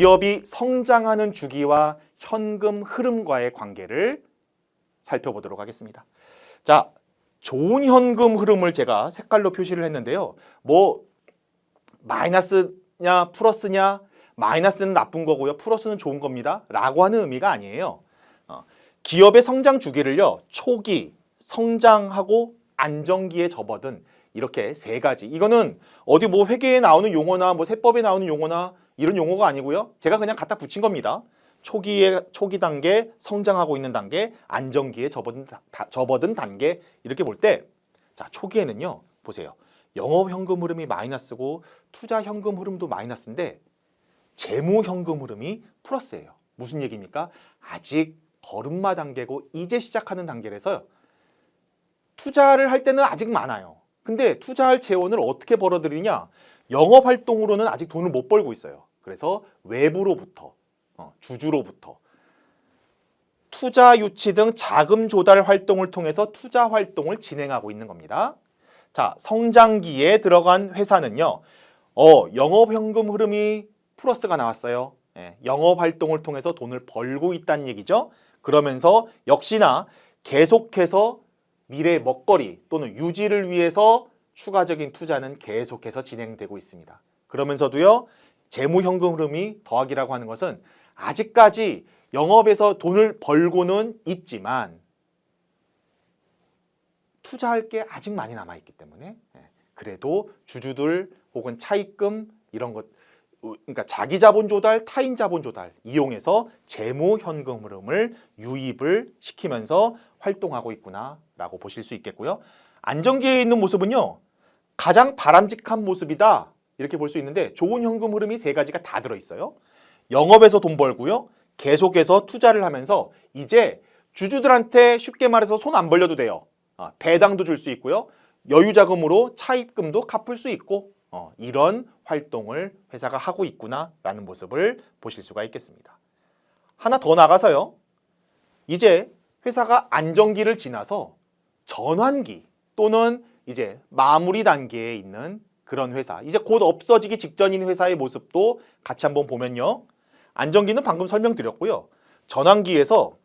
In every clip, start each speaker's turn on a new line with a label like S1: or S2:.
S1: 기업이 성장하는 주기와 현금 흐름과의 관계를 살펴보도록 하겠습니다. 자, 좋은 현금 흐름을 제가 색깔로 표시를 했는데요. 뭐 마이너스냐 플러스냐 마이너스는 나쁜 거고요. 플러스는 좋은 겁니다. 라고 하는 의미가 아니에요. 어, 기업의 성장 주기를요. 초기, 성장하고 안정기에 접어든 이렇게 세 가지. 이거는 어디 뭐 회계에 나오는 용어나 뭐 세법에 나오는 용어나 이런 용어가 아니고요. 제가 그냥 갖다 붙인 겁니다. 초기에 초기 단계, 성장하고 있는 단계, 안정기에 접어든 다- 다- 접어든 단계 이렇게 볼 때 자, 초기에는요. 보세요. 영업 현금 흐름이 마이너스고 투자 현금 흐름도 마이너스인데 재무 현금 흐름이 플러스예요. 무슨 얘기입니까? 아직 걸음마 단계고 이제 시작하는 단계라서요. 투자를 할 때는 아직 많아요. 근데 투자할 재원을 어떻게 벌어들이냐? 영업 활동으로는 아직 돈을 못 벌고 있어요. 그래서 외부로부터 어, 주주로부터 투자 유치 등 자금 조달 활동을 통해서 투자 활동을 진행하고 있는 겁니다. 자, 성장기에 들어간 회사는요. 어, 영업 현금 흐름이 플러스가 나왔어요. 예, 영업 활동을 통해서 돈을 벌고 있다는 얘기죠. 그러면서 역시나 계속해서 미래 먹거리 또는 유지를 위해서 추가적인 투자는 계속해서 진행되고 있습니다. 그러면서도요. 재무 현금 흐름이 더하기라고 하는 것은 아직까지 영업에서 돈을 벌고는 있지만 투자할 게 아직 많이 남아 있기 때문에 예, 그래도 주주들 혹은 차입금 이런 것 어, 그러니까 자기 자본 조달, 타인 자본 조달 이용해서 재무 현금 흐름을 유입을 시키면서 활동하고 있구나라고 보실 수 있겠고요. 안정기에 있는 모습은요. 가장 바람직한 모습이다. 이렇게 볼 수 있는데 좋은 현금 흐름이 세 가지가 다 들어 있어요. 영업에서 돈 벌고요. 계속해서 투자를 하면서 이제 주주들한테 쉽게 말해서 손 안 벌려도 돼요. 아, 배당도 줄 수 있고요. 여유 자금으로 차입금도 갚을 수 있고 어, 이런 활동을 회사가 하고 있구나라는 모습을 보실 수가 있겠습니다. 하나 더 나가서요. 이제 회사가 안정기를 지나서 전환기 또는 이제 마무리 단계에 있는 그런 회사, 이제 곧 없어지기 직전인 회사의 모습도 같이 한번 보면요. 안정기는 방금 설명드렸고요. 전환기에서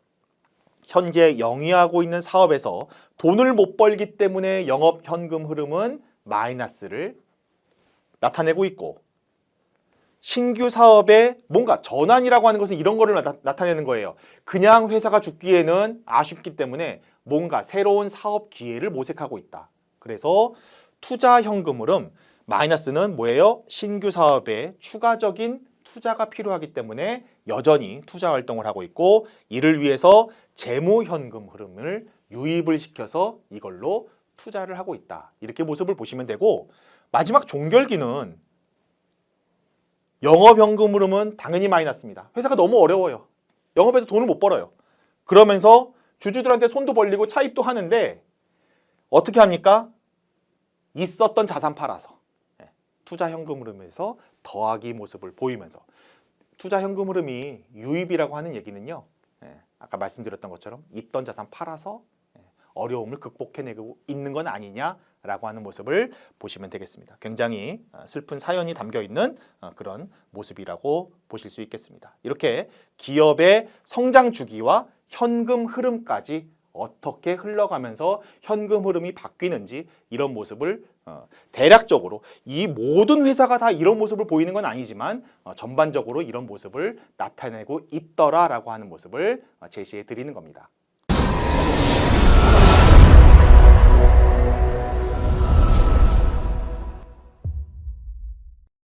S1: 현재 영위하고 있는 사업에서 돈을 못 벌기 때문에 영업 현금 흐름은 마이너스를 나타내고 있고 신규 사업에 뭔가 전환이라고 하는 것은 이런 거를 나타, 내는 거예요. 그냥 회사가 죽기에는 아쉽기 때문에 뭔가 새로운 사업 기회를 모색하고 있다. 그래서 투자 현금 흐름 마이너스는 뭐예요? 신규 사업에 추가적인 투자가 필요하기 때문에 여전히 투자 활동을 하고 있고 이를 위해서 재무 현금 흐름을 유입을 시켜서 이걸로 투자를 하고 있다. 이렇게 모습을 보시면 되고 마지막 종결기는 영업 현금 흐름은 당연히 마이너스입니다. 회사가 너무 어려워요. 영업에서 돈을 못 벌어요. 그러면서 주주들한테 손도 벌리고 차입도 하는데 어떻게 합니까? 있었던 자산 팔아서 예, 투자 현금 흐름에서 더하기 모습을 보이면서 투자 현금 흐름이 유입이라고 하는 얘기는요. 예, 아까 말씀드렸던 것처럼 있던 자산 팔아서 예, 어려움을 극복해내고 있는 건 아니냐라고 하는 모습을 보시면 되겠습니다. 굉장히 어, 슬픈 사연이 담겨 있는 어, 그런 모습이라고 보실 수 있겠습니다. 이렇게 기업의 성장 주기와 현금 흐름까지 어떻게 흘러가면서 현금 흐름이 바뀌는지 이런 모습을 어, 대략적으로 이 모든 회사가 다 이런 모습을 보이는 건 아니지만 어, 전반적으로 이런 모습을 나타내고 있더라라고 하는 모습을 어, 제시해 드리는 겁니다.